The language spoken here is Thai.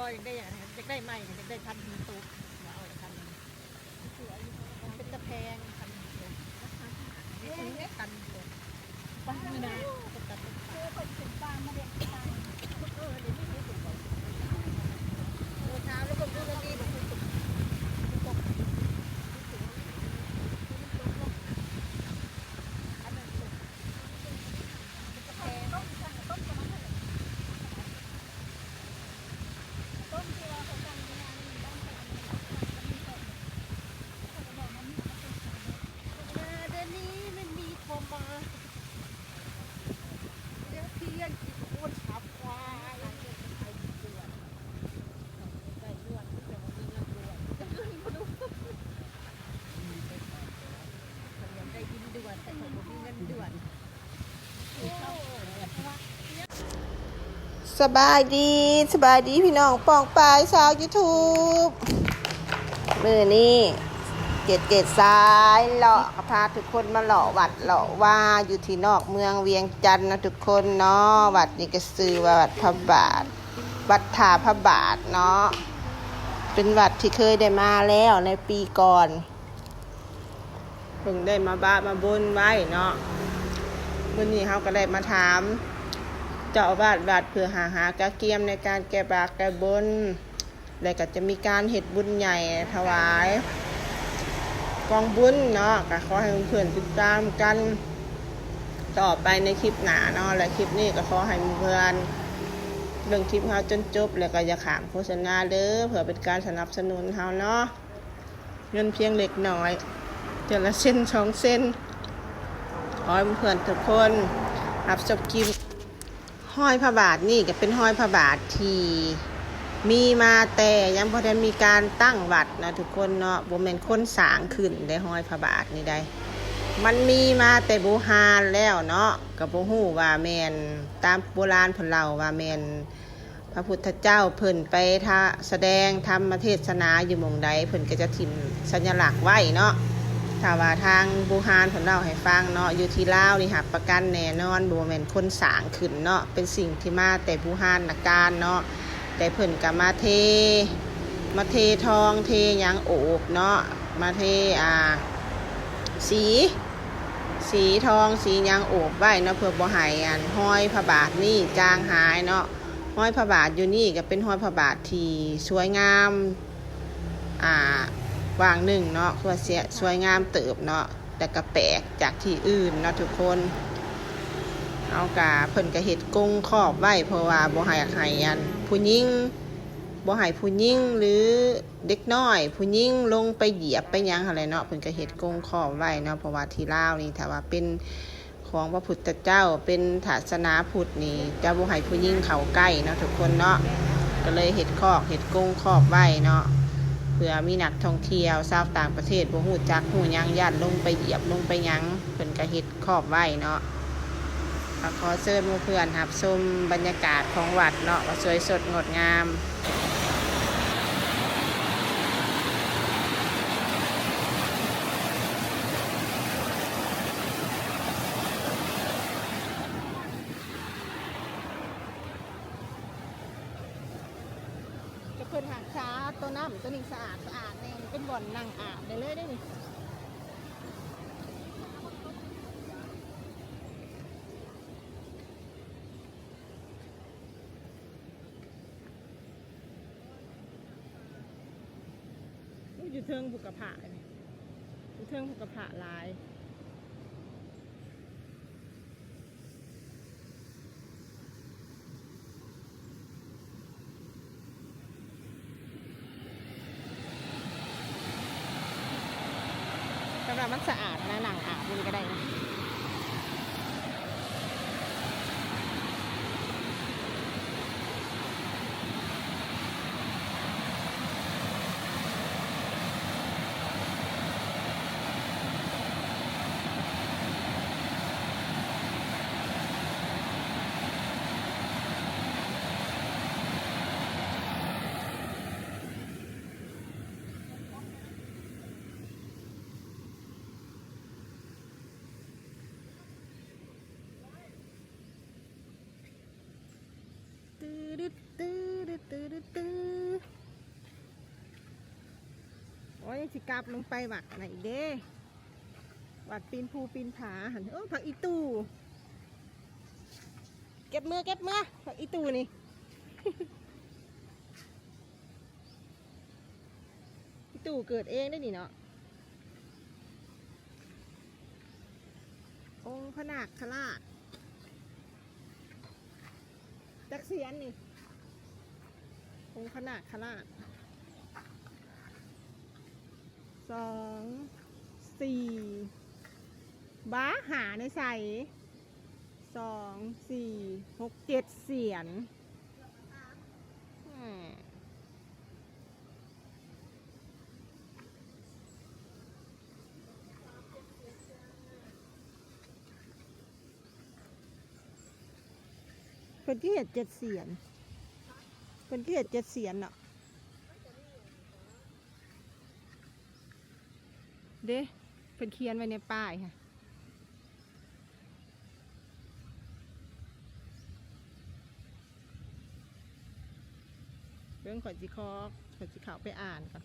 ก็ยังได้อย่างยังได้ไหมยังได้พันหนึ่งตุ๊กมาเอาพันหนึ่งมันเป็นตะแพงพันหนึ่งตุ๊กนี่คือเนี่ยพันตุ๊กป้าไม่ได้ตุ๊กตาตุ๊กตาคนถึงบ้านมาเด็กตาย เออเดี๋ยวนี้ไม่ถูกหรอกเออเช้าแล้วก็ดูแล้วนี่บอกคุณตุ๊กตุ๊กอันนั้นตุ๊กตะแพง ต้มสั่งต้มประมาณเท่าไหร่ต้มที่เราเขาสั่งงานนี่ต้องสั่งมีต้มเขาก็บอกมันมีมันเป็นสาย เดี๋ยวนี้ไม่มีโทรมาเดี๋ยวเที่ยงกินอ้วนฉับควายเดี๋ยวจะไปด่วนไปด่วนเดี๋ยวมีเงินด่วนจะขึ้นมาดูผมอยากได้ยินด่วนแต่ผมมีเงินด่วน สบายดีสบายดีพี่น้องปองปลายชาวยูทูบมือนี้เกตเกตซ้ายเลาะพาทุกคนมาเลาะวัดเลาะว่าอยู่ที่นอกเมืองเวียงจันทน์นะทุกคนเนาะวัดนี้ก็ซื้อว่าวัดพระบาท วัดถาพระบาทเนาะเป็นวัดที่เคยได้มาแล้วในปีก่อนเพิ่งได้มาบ้ามาบนไว้เนาะวันนี้เขาก็ได้มาถาม เจ้าอาวาสวัดเพื่อหาหากระเกียมในการแก้บากแก้บนแล้วก็จะมีการเฮ็ดบุญใหญ่ถวาย กองบุญเนาะก็ขอให้เพื่อนติดตามกันต่อไปในคลิปหน้าเนาะและคลิปนี้ก็ขอให้เพื่อนเรื่องคลิปเฮาจนจบ แล้วก็อย่าขามโฆษณาเด้อเพื่อเป็นการสนับสนุนเฮาเนาะเงินเพียงเล็กน้อยเดือนละเส้นสองเส้นขอให้เพื่อนทุกคนรับชมคลิป ห้อยพระบาทนี่ก็เป็นห้อยพระบาทที่มีมาแต่ยังพอได้มีการตั้งวัดนะทุกคนเนาะบ่แม่นคนสางขึ้นได้ห้อยพระบาทนี่ได้ มันมีมาแต่โบฮานแล้วเนาะก็บ่ฮู้ว่าแมนตามโบราณเพิ่นเล่าว่าแมนพระพุทธเจ้าเพิ่นไปทะแสดงธรรมเทศนาอยู่มงใดเพิ่นก็จะถิ่มสัญลักษณ์ไว้เนาะ ถ้าว่าทางบูฮานผลเล่าให้ฟังเนาะอยู่ที่ลาวนี่หับประกันแน่นอนบูแมนคนสางขึ้นเนาะเป็นสิ่งที่มาแต่บูฮานนักการเนาะแต่เพิ่นกับมาเท มาเททองเทยังโอบเนาะมาเทอ่าสี สีทองสียังโอบไว้เนาะเพื่อบ่ให้อันห้อยพระบาทนี่จางหายเนาะห้อยพระบาทอยู่นี่ก็เป็นห้อยพระบาทที่สวยงามอ่า วางหนึ่งเนาะคือว่าเสียสวยงามเติบเนาะแต่ก็แปลกจากที่อื่นเนาะทุกคน เอากาเพิ่นก็เฮ็ดกรงครอบไว้เพราะว่าบ่ให้ให้อันผู้หญิงบ่ให้ผู้หญิงหรือเด็กน้อย ผู้หญิงลงไปเหยียบไปยังอะไรเนาะเพิ่นก็เฮ็ดกรงครอบไว้เนาะเพราะว่าที่ลาวนี่ถ้าว่าเป็นของพระพุทธเจ้าเป็นศาสนาพุทธนี่จะบ่ให้ผู้หญิงเข้าใกล้เนาะทุกคนเนาะก็เลยเฮ็ดคอกเฮ็ดกรงครอบไว้เนาะ เพื่อมีนักท่องเที่ยวชาวต่างประเทศบ่ฮู้จักฮู้ยังญานลงไปเหยียบลงไปยังเพิ่นก็เฮ็ดครอบไว้เนาะขอเชิญหมู่เพื่อนรับชมบรรยากาศของวัดเนาะว่าสวยสดงดงาม เพิ่นหางช้าตัวน้ำตัวนี้สะอาดสะอาดแน่เป็นบ่อนนั่งอาบได้เลยได้นี่อยู่เทิงบุกกระผาเนี่ยอยู่เทิงบุกกระผาลาย สำหรับมันสะอาดนะหนังอาบนี่ก็ได้นะ ดตดตดตโอ้ยสิกาบลงไปวัดไหนเด้วัดปีนภูปีนผาหันโอ้ผักอีตูเก็บมือเก็บมือผักอีตูนี่อีตูเกิดเองได้นิเนาะองค์พนาคลาดจักเสียนนี่ งค์พระนาคราชสองสี่บ้าหาในใส่สองสี่หกเจ็ดเสียนอืมเป็นที่เห็ดเจ็ดเสียน เป็นที่เห็ดเจ็ดเสียนเนาะเด้เป็นเขียนไว้ในป้ายค่ะเรื่องขอจิคอกขอจิเขาไปอ่านก่อน